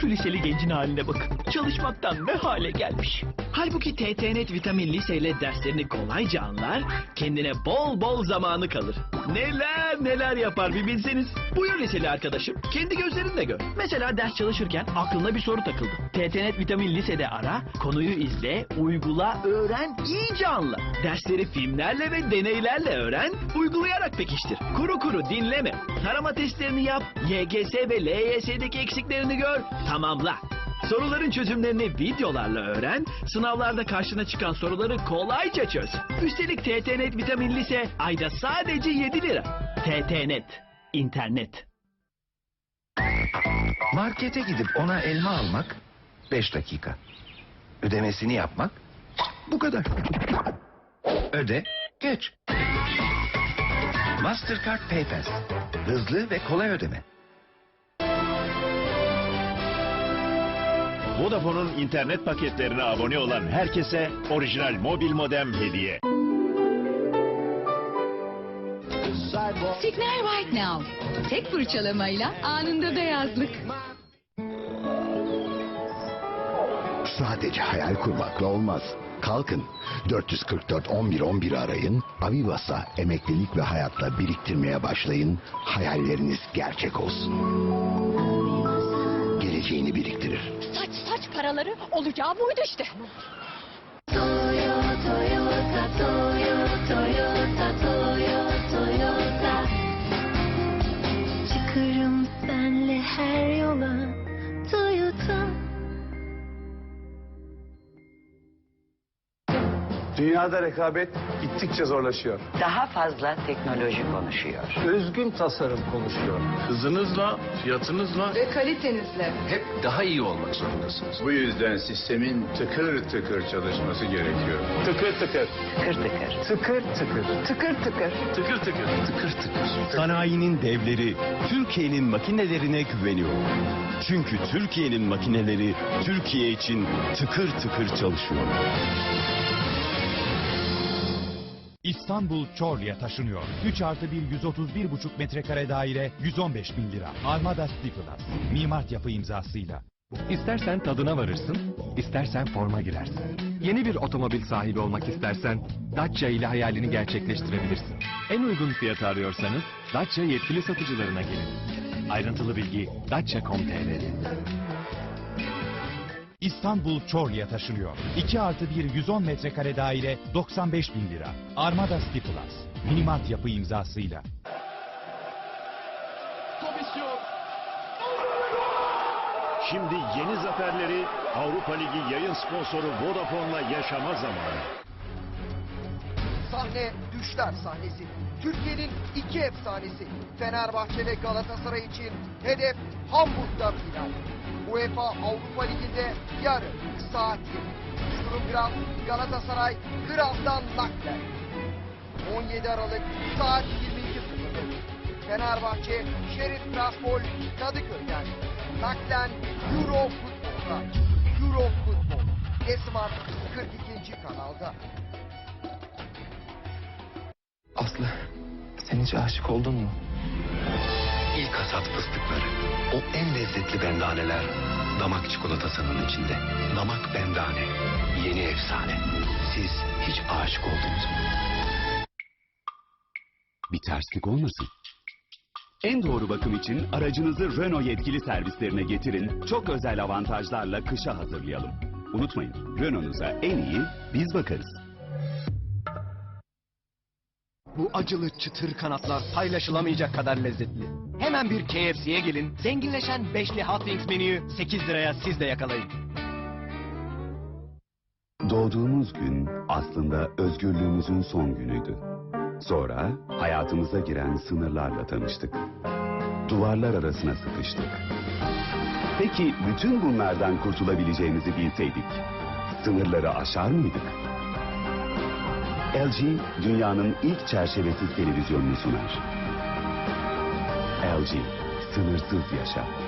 Şu liseli gencin haline bakın. Çalışmaktan ne hale gelmiş. Halbuki TTNet vitamin liseyle derslerini kolayca anlar, kendine bol bol zamanı kalır. Neler neler yapar bir bilseniz. Buyur liseli arkadaşım, kendi gözlerinle gör. Mesela ders çalışırken aklına bir soru takıldı. TTNet vitamin lisede ara, konuyu izle, uygula, öğren, iyice anla. Dersleri filmlerle ve deneylerle öğren, uygulayarak pekiştir. Kuru kuru dinleme. Tarama testlerini yap, YGS ve LYS'deki eksiklerini gör, tamamla. Soruların çözümlerini videolarla öğren, sınavlarda karşına çıkan soruları kolayca çöz. Üstelik TTNet Vitamin Lise ayda sadece 7 lira. TTNet, internet. Markete gidip ona elma almak 5 dakika. Ödemesini yapmak bu kadar. Öde, geç. Mastercard PayPass. Hızlı ve kolay ödeme. Vodafone'un internet paketlerine abone olan herkese orijinal mobil modem hediye. Signal White Now. Tek fırçalamayla anında beyazlık. Sadece hayal kurmakla olmaz. Kalkın 444 11 11 arayın. Avivas'a emeklilik ve hayatla biriktirmeye başlayın. Hayalleriniz gerçek olsun. Geleceğini biriktirir. Saç saç paraları olacağı buydu işte. Çıkarım senle her yola Dünyada rekabet gittikçe zorlaşıyor. daha fazla teknoloji konuşuyor. Özgün tasarım konuşuyor. Hızınızla, fiyatınızla Ve kalitenizle. Hep daha iyi olmak zorundasınız. bu yüzden sistemin tıkır tıkır çalışması gerekiyor. Tıkır tıkır. Tıkır tıkır. Tıkır tıkır. Tıkır tıkır. Tıkır tıkır. Tıkır tıkır. Sanayinin devleri Türkiye'nin makinelerine güveniyor. Çünkü Türkiye'nin makineleri Türkiye için tıkır tıkır çalışıyor. İstanbul Çorlu'ya taşınıyor. 3 artı 1 131,5 metrekare daire 115 bin lira. Armada Stifelas. Mimart yapı imzasıyla. İstersen tadına varırsın, istersen forma girersin. Yeni bir otomobil sahibi olmak istersen Dacia ile hayalini gerçekleştirebilirsin. En uygun fiyatı arıyorsanız Dacia yetkili satıcılarına gelin. Ayrıntılı bilgi dacia.com.tr'de. İstanbul Çorlu'ya taşınıyor. 2 artı 1 110 metrekare daire 95 bin lira. Armada Stifelas. Mimart yapı imzasıyla. Şimdi yeni zaferleri Avrupa Ligi yayın sponsoru Vodafone'la yaşama zamanı. Sahne düşler sahnesi. Türkiye'nin iki efsanesi. Fenerbahçe ve Galatasaray için hedef Hamburg'da final. UEFA Avrupa Ligi'nde yarın saat 20. Sturm Galatasaray Graz'dan naklen. 17 Aralık saat 22.00. Fenerbahçe Şerif Raspol Kadıköy'den. Naklen Euro Futbol'da. Euro Futbol. Esman 42. kanalda. Aslı, sen hiç aşık oldun mu? İlk hasat fıstıkları. O en lezzetli bendaneler. Damak çikolatasının içinde. Damak bendane. Yeni efsane. Siz hiç aşık oldunuz mu? Bir terslik olmasın. En doğru bakım için aracınızı Renault yetkili servislerine getirin. Çok özel avantajlarla kışa hazırlayalım. Unutmayın, Renault'uza en iyi biz bakarız. Bu acılı çıtır kanatlar paylaşılamayacak kadar lezzetli. Hemen bir KFC'ye gelin. Zenginleşen beşli Hot Wings menüyü 8 liraya siz de yakalayın. Doğduğumuz gün aslında özgürlüğümüzün son günüydü. Sonra hayatımıza giren sınırlarla tanıştık. Duvarlar arasına sıkıştık. Peki bütün bunlardan kurtulabileceğimizi bilseydik, sınırları aşar mıydık? LG, dünyanın ilk çerçevesiz televizyonunu sunar. LG, sınırsız yaşa.